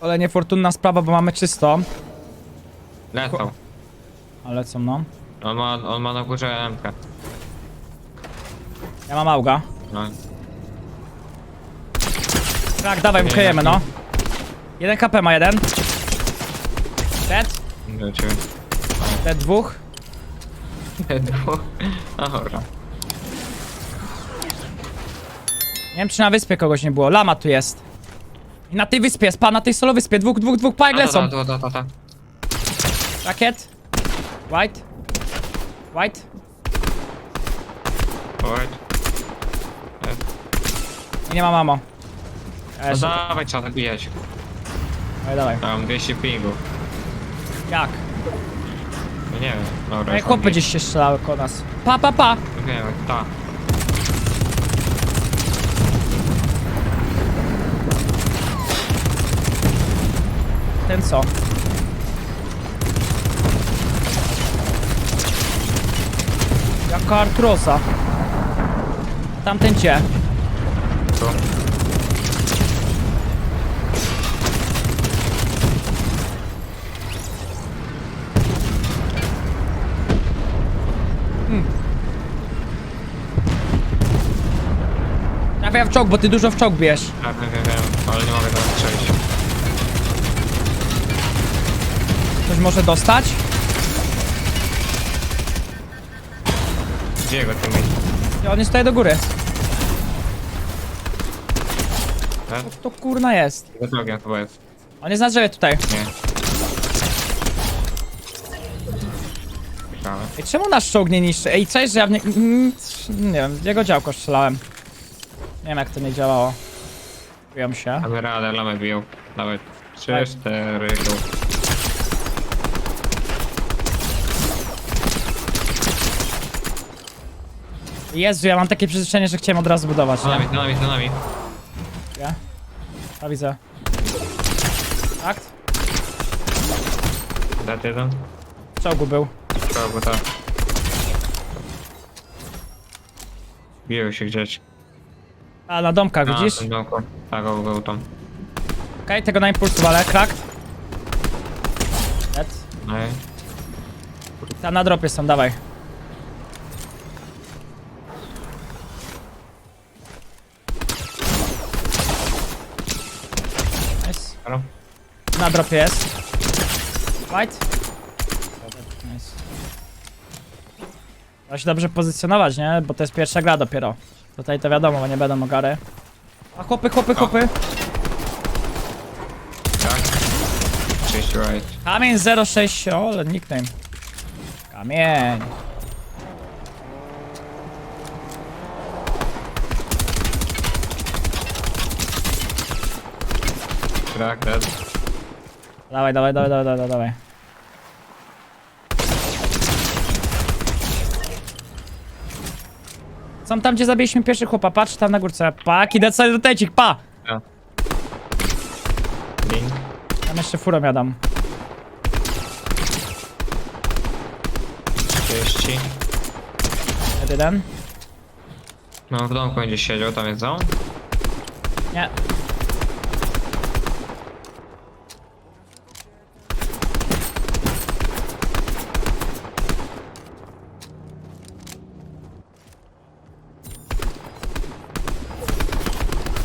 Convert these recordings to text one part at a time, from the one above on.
Ale niefortunna sprawa, bo mamy czysto. Lecą. Ale co no? On ma, on ma na górze MK. Ja mam auga. No. Tak, dawaj, wykryjemy, nie. no. Jeden KP ma jeden. Dead. Do ciebie. Dead dwóch. No dobra. Nie wiem, czy na wyspie kogoś nie było. Lama tu jest. I na tej wyspie jest, pa, na tej solo wyspie. Dwóch, dwóch, dwóch, pa, jak lecą. To, to, to, to. Rakiet. White. White. Alright. I nie ma mamo. No Eee, dawaj, trzeba tak bijać. dawaj, dawaj. Mam 200 pingu. Jak? No nie wiem. Dobra, No i już mam chłopy gdzieś się strzelały koło nas. Pa, pa, pa. Nie wiem, ta. Ten co? Jaka Artrosa. Tamten cię. Tu. Trafia w czołg, bo ty dużo w czołg bierz. Ja wiem, wiem, wiem, ale nie mogę teraz strzelić. Ktoś może dostać? Gdzie jego tu mieć? On jest tutaj do góry. Tak? To kurna jest. Za drogiem chyba jest. On jest na drzewie tutaj. Nie. Ej, czemu nasz czołg nie niszczy? Ej, cześć, że ja w nie... mm, Nie wiem, w jego działko strzelałem. Nie wiem jak to nie działało. Czuję się. Mamy radę, lamę biją. Nawet 3, Tak. 4, go. Jezu, ja mam takie przyzwyczajenie, że chciałem od razu budować, Za nie? nami, za nami, za nami. Ja? A widzę. Tak? Dat jeden. W czołgu był. Bo tak. Biją się gdzieś. A, na domkach, Na widzisz? tym domku. Tak, go, go tam. Okej, tego na impuls walę, cracked. Dead. No i... Tam na dropie są, dawaj. Nice. Halo? Na dropie jest. White. Nice. Trzeba się dobrze pozycjonować, nie? Bo to jest pierwsza gra dopiero. Tutaj to wiadomo, bo nie będą ogary. A chłopy, chłopy, chłopy. Tak? 30 right. Kamień 06, o, ale nickname. Kamień. Crack, dead. Dawaj, dawaj, dawaj, dawaj, dawaj, dawaj. Są tam, gdzie zabiliśmy pierwszy chłopa, patrz tam na górce. Paki, decydaj do tecik, pa! Ja. Tam jeszcze furą jadam. 30. Jeden. No w domku będzie siedział, tam jest zon. Nie.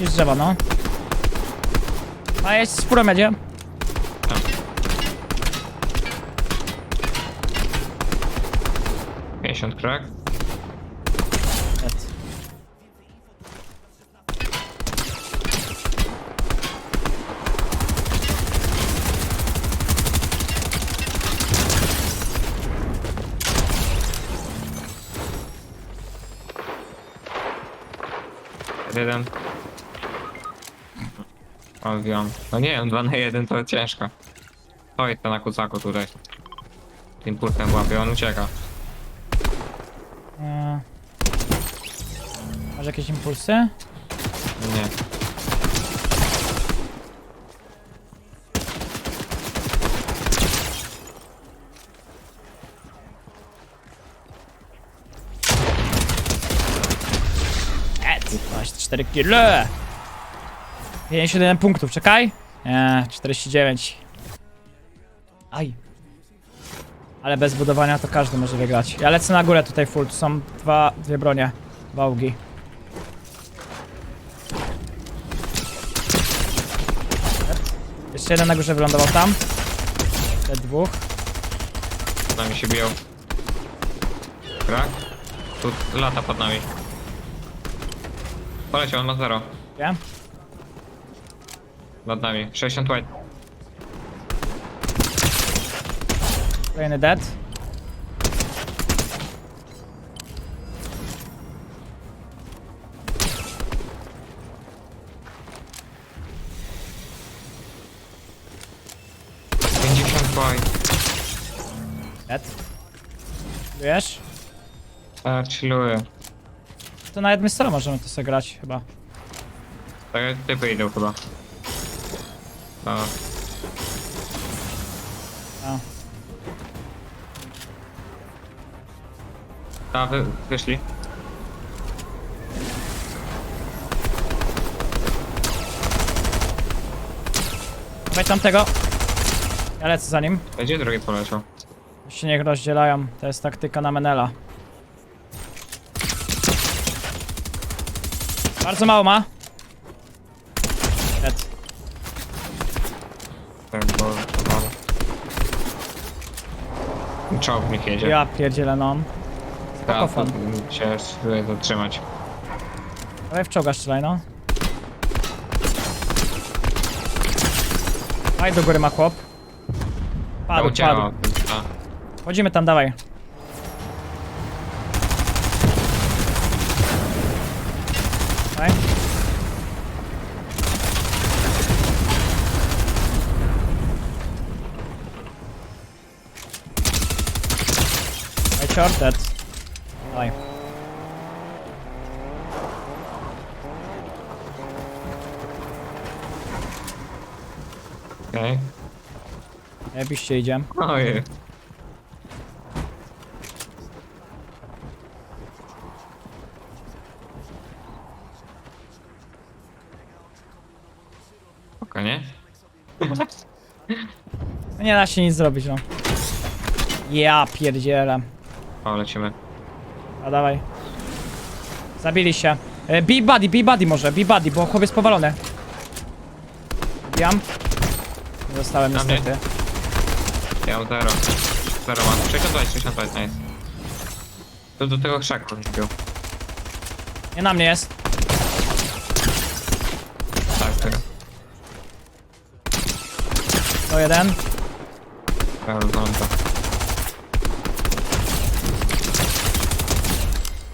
Jest drzewa, no. A jest z furą jedzie. Tam. 50 crack. Dead. Jeden. Wiem. No nie wiem, 2 na 1 to ciężko. To jest to na kucaku tutaj. Tym pultem łapie, on ucieka. Eee. Masz jakieś impulsy? Nie. Ed, 24 kilo. 51 punktów, czekaj. Nie, 49. Aj. Ale bez budowania to każdy może wygrać. Ja lecę na górę tutaj full, tu są dwa, dwie bronie. Wałgi. Jeszcze jeden na górze wylądował tam. Te dwóch. Z nami się biją. Krak. Tu lata pod nami. Poleciał, on ma zero. Wiem? Nad nami. 60 white. Kolejny dead. Dead. Wiesz? Tak, chilluję. To nawet my możemy to sobie grać chyba. Tak, typy idą chyba. No. A. A, wy, wyszli. Dawaj tamtego. Ja lecę za nim. Gdzie drugi poleciał? się niech rozdzielają. To jest taktyka na Menela. Bardzo mało ma. Dead. Tak, bo... bo- Czołg jedzie. Ja pierdzielę no. Ja Spokofon. tu się spróbuję zatrzymać. Dawaj w czołga strzelaj no. Daj do góry ma chłop. Padł, uciekał. padł. Chodzimy tam, dawaj. Dawaj. Daj short, dead. Dawaj. Okej. Jebiście idzie. Ojej. Okej, nie? No Nie da się nic zrobić, no. Ja pierdzielę. O, lecimy. A dawaj. Zabili się. E, Be buddy, be buddy może, be buddy, bo chłopiec powalony. Bijam. Nie Zostałem Na mnie. niestety. Ja mam zero. Zero mam. 62, 62, nice. To do tego krzaku bił. Nie na mnie jest. Tak, tego. To jeden. Rozumiem to.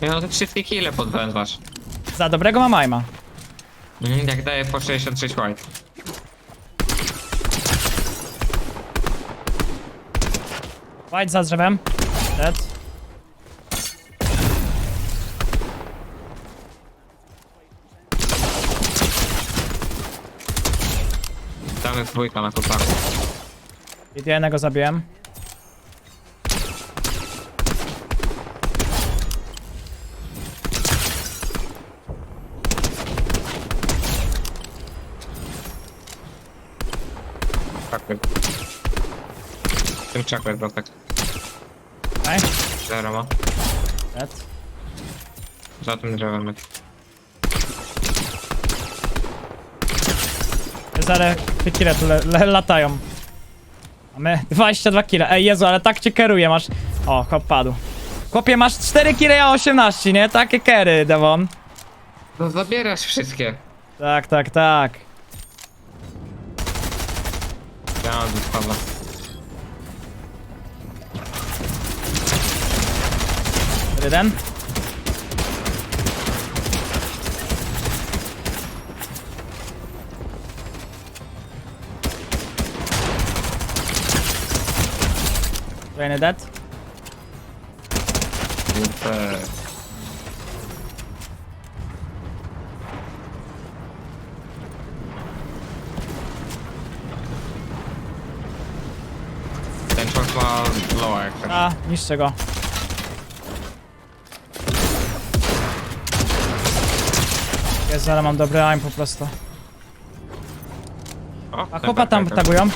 Nie no, te wszystkie kile podwędzasz. Za dobrego ma majma. Mhm, jak daje po 66 white. White za drzewem. Dead. Tam jest dwójka na kucaku. Jednego zabiłem. Czaklet. Tym czaklet tak Daj. Zero ma. Dead. Za tym drzewem. Zaraz te kile tu le, le, latają. Mamy 22 kile. Ej Jezu, ale tak cię kieruje, masz... O, chłop padł. Chłopie, masz 4 kile, ja 18, nie? Takie kery, Devon. No zabierasz wszystkie. Tak, tak, tak. Ja mam zostawa. Jeden. Kolejny dead. Super. Ten człowiek ma loa jak tak. A, niszczę go. Jest, ale mam dobry aim po prostu. O, A chłopa tam tagują.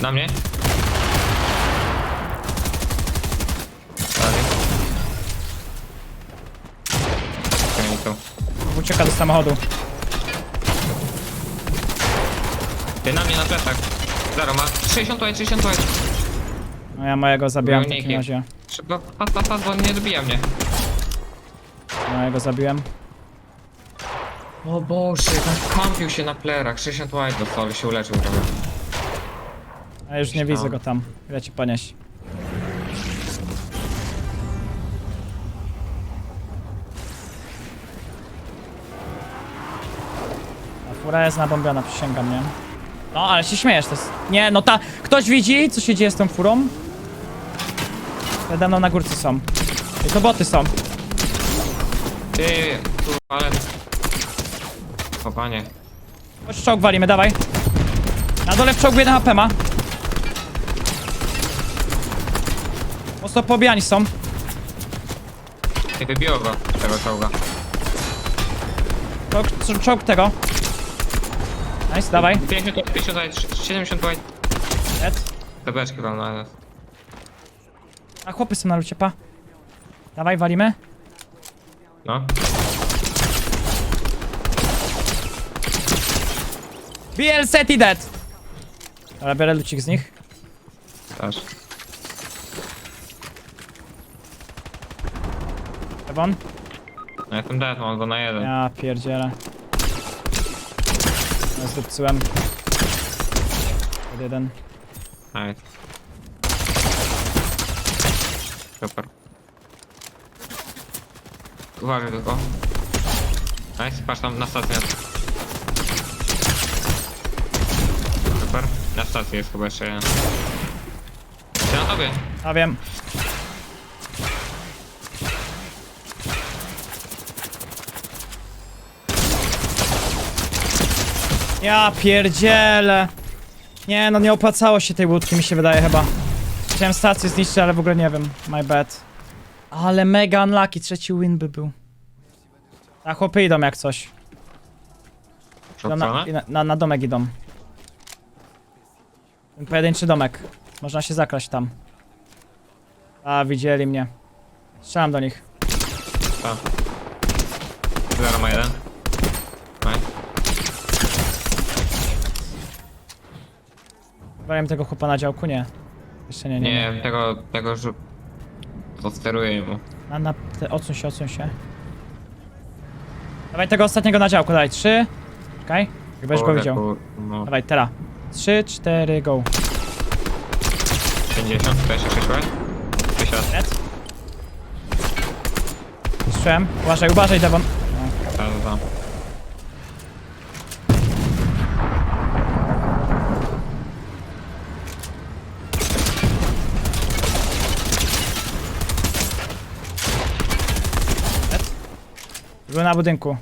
Na mnie? Ucieka do samochodu. Ty na mnie na plecach. Zero ma. 60 white, 60 white. No ja mojego zabijam w takim razie. Szybko, pas, pas, pas, bo nie dobija mnie. Mojego zabiłem. O Boże, tak kampił się na plerach. 60 white dostał, ale się uleczył trochę. A już nie widzę go tam. Ile ci ponieść. A fura jest nabombiona, przysięgam, nie? No, ale się śmiejesz, to jest... Nie, no ta... Ktoś widzi, co się dzieje z tą furą? Przede mną na górce są. I to boty są. Ty, tu, ale... O panie. Chodź, czołg walimy, dawaj. Na dole w czołgu jeden HP ma. Mocno pobijani są. Ty wybiło go, tego czołga. Czołg, czołg tego. Nice, dawaj. 50, 50 white, 70 white. Dead. Te beczki wam na A chłopy są na lucie, pa. Dawaj, walimy. No. BL set i dead. Ale biorę lucik z nich. Też. Ewon. No jestem dead, mam go na jeden. Ja pierdzielę. Zdupcyłem. Pod jeden. Nice. Super. Uważaj tylko. Nice, patrz tam na stację. Super. Na stacji jest chyba jeszcze jeden. Czy na tobie? A wiem. Ja pierdzielę. Nie no, nie opłacało się tej łódki, mi się wydaje chyba. Chciałem stację zniszczyć, ale w ogóle nie wiem. My bad. Ale mega unlucky, trzeci win by był. A chłopy idą jak coś. Idą na, na, na, na domek idą. Ten pojedynczy domek. Można się zakraść tam. A, widzieli mnie. Strzelam do nich. Tak. Zero ma jeden. Nice. Waliłem tego chłopa na działku? Nie. Jeszcze nie, nie. nie. Nie, tego, tego żu... Posteruję mu. Na, na, te, odsuń się, odsuń się. Dawaj tego ostatniego na działku, daj. Trzy. Okej. Jak będziesz go Kurde, widział. kur- No, Dawaj, teraz. Trzy, cztery, go. 50, 26 white. Wysiadł. Dead. Strzem. Uważaj, uważaj, Devon. Tak, tak. Był na budynku.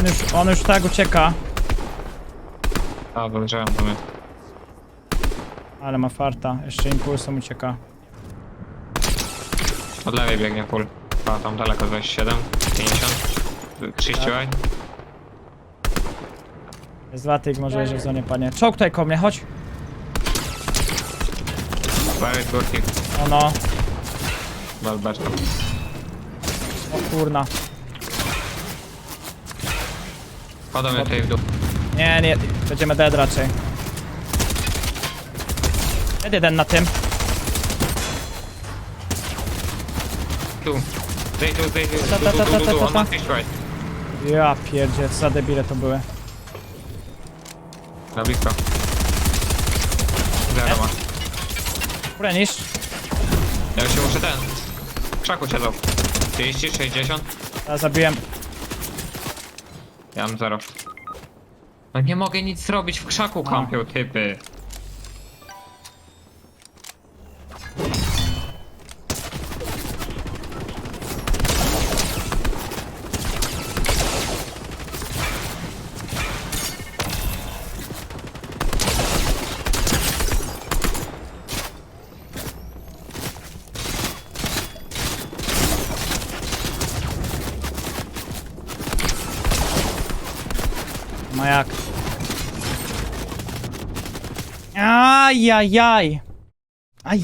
On już, on już tak ucieka. A, wyleciałem do mnie. Ale ma farta. Jeszcze impulsem ucieka. Od lewej biegnie full. A, tam daleko 27, 50, 30 Tak. Jest dwa tyk, może jedzie w zonie, panie. Czołg tutaj koło mnie, chodź. Barry górki. O no, Balbeczka. o kurna. Mnie tutaj w dół. Nie, nie, będziemy dead raczej. Dead jeden na tym. Tu. Zejdź tu, zejdź tu, Ta, ta, ta, tu, ta, tu, ta, tu, ta, on ma ta. 6 white. Ja pierdzie, za debile to były. Na blisko. Zero ma. Kurenisz? Ja się muszę ten. W krzaku siedzą. 30, 60. Ja zabiłem. Ja mam zero. No nie mogę nic zrobić, w krzaku kampią typy. No jak? Ajajaj. Aj.